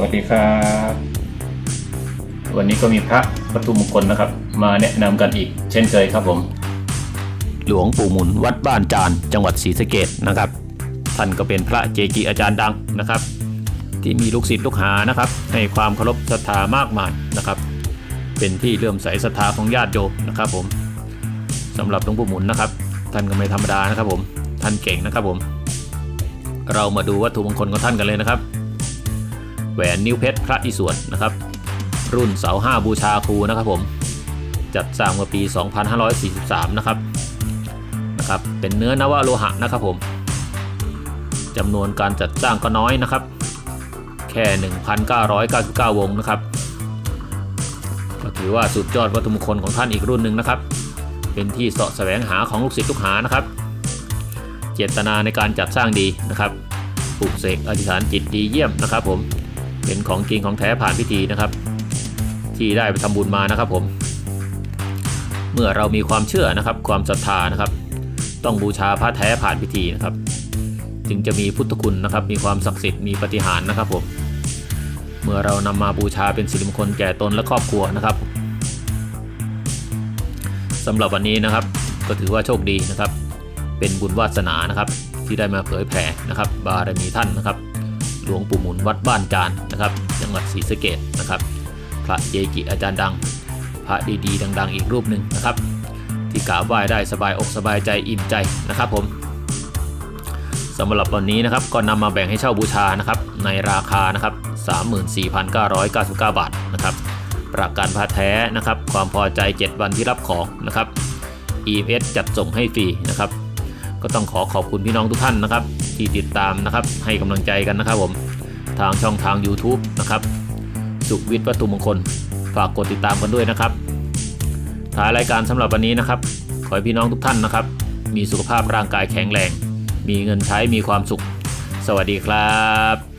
วัสดีครับ วันนี้ก็มีพระวัตถุมงคลนะครับ มาแนะนำกันอีกเช่นเคยครับผม หลวงปู่หมุนวัดบ้านจานจังหวัดศรีสะเกดนะครับ ท่านก็เป็นพระเจกิอาจารย์ดังนะครับ ที่มีลูกศิษย์ลูกหานะครับ ให้ความเคารพศรัทธามากมายนะครับ เป็นที่เลื่อมใสศรัทธาของญาติโยมนะครับผมสำหรับหลวงปู่หมุนนะครับ ท่านก็ไม่ธรรมดานะครับผม ท่านเก่งนะครับผม เรามาดูวัตถุมงคลของท่านกันเลยนะครับ แหวนนิ้วเพชรพระอิศวรนะครับ รุ่นเสาห้าบูชาครูนะครับผม จัดสร้างเมื่อปี 2543 นะครับนะครับ เป็นเนื้อนวโลหะนะครับผมจำนวนการจัดสร้างก็น้อยนะครับ แค่ 1,999 วงนะครับ ก็ถือว่าสุดยอดวัตถุมงคลของท่านอีกรุ่นหนึ่งนะครับ เป็นที่เสาะแสวงหาของลูกศิษย์ลูกหานะครับ เจตนาในการจัดสร้างดีนะครับปลุกเสกอธิษฐานจิตดีเยี่ยมนะครับผม เป็นของจริงของแท้ผ่านพิธีนะครับ ที่ได้ไปทำบุญมานะครับผม เมื่อเรามีความเชื่อนะครับ ความศรัทธานะครับ ต้องบูชาพระแท้ผ่านพิธีนะครับ จึงจะมีพุทธคุณนะครับ มีความศักดิ์สิทธิ์มีปฏิหารนะครับผมเมื่อเรานำมาบูชาเป็นสิริมงคลแก่ตนและครอบครัวนะครับสำหรับวันนี้นะครับ ก็ถือว่าโชคดีนะครับ เป็นบุญวาสนานะครับ ที่ได้มาเผยแผ่นะครับ บารมีท่านนะครับ หลวงปู่หมุนวัดบ้านจานนะครับ จังหวัดศรีสะเกดนะครับ พระเยกิอาจารย์ดัง พระดีๆ ดัง ๆ อีกรูปหนึ่งนะครับ ที่กราบไหว้ได้สบายอกสบายใจอิ่มใจนะครับผมสำหรับวันนี้นะครับก็นำมาแบ่งให้เช่าบูชานะครับ ในราคานะครับ34,999 บาทนะครับ ประกันพระแท้นะครับ ความพอใจ 7 วันที่รับของนะครับ EMS จัดส่งให้ฟรีนะครับ ก็ต้องขอขอบคุณพี่น้องทุกท่านนะครับ ที่ติดตามนะครับให้กำลังใจกันนะครับผมทางช่องทาง YouTube นะครับสุขวิทย์วัตถุมงคล ฝากกดติดตามกันด้วยนะครับท้ายรายการสำหรับวันนี้นะครับ ขอให้พี่น้องทุกท่านนะครับ มีสุขภาพร่างกายแข็งแรง มีเงินใช้มีความสุข สวัสดีครับ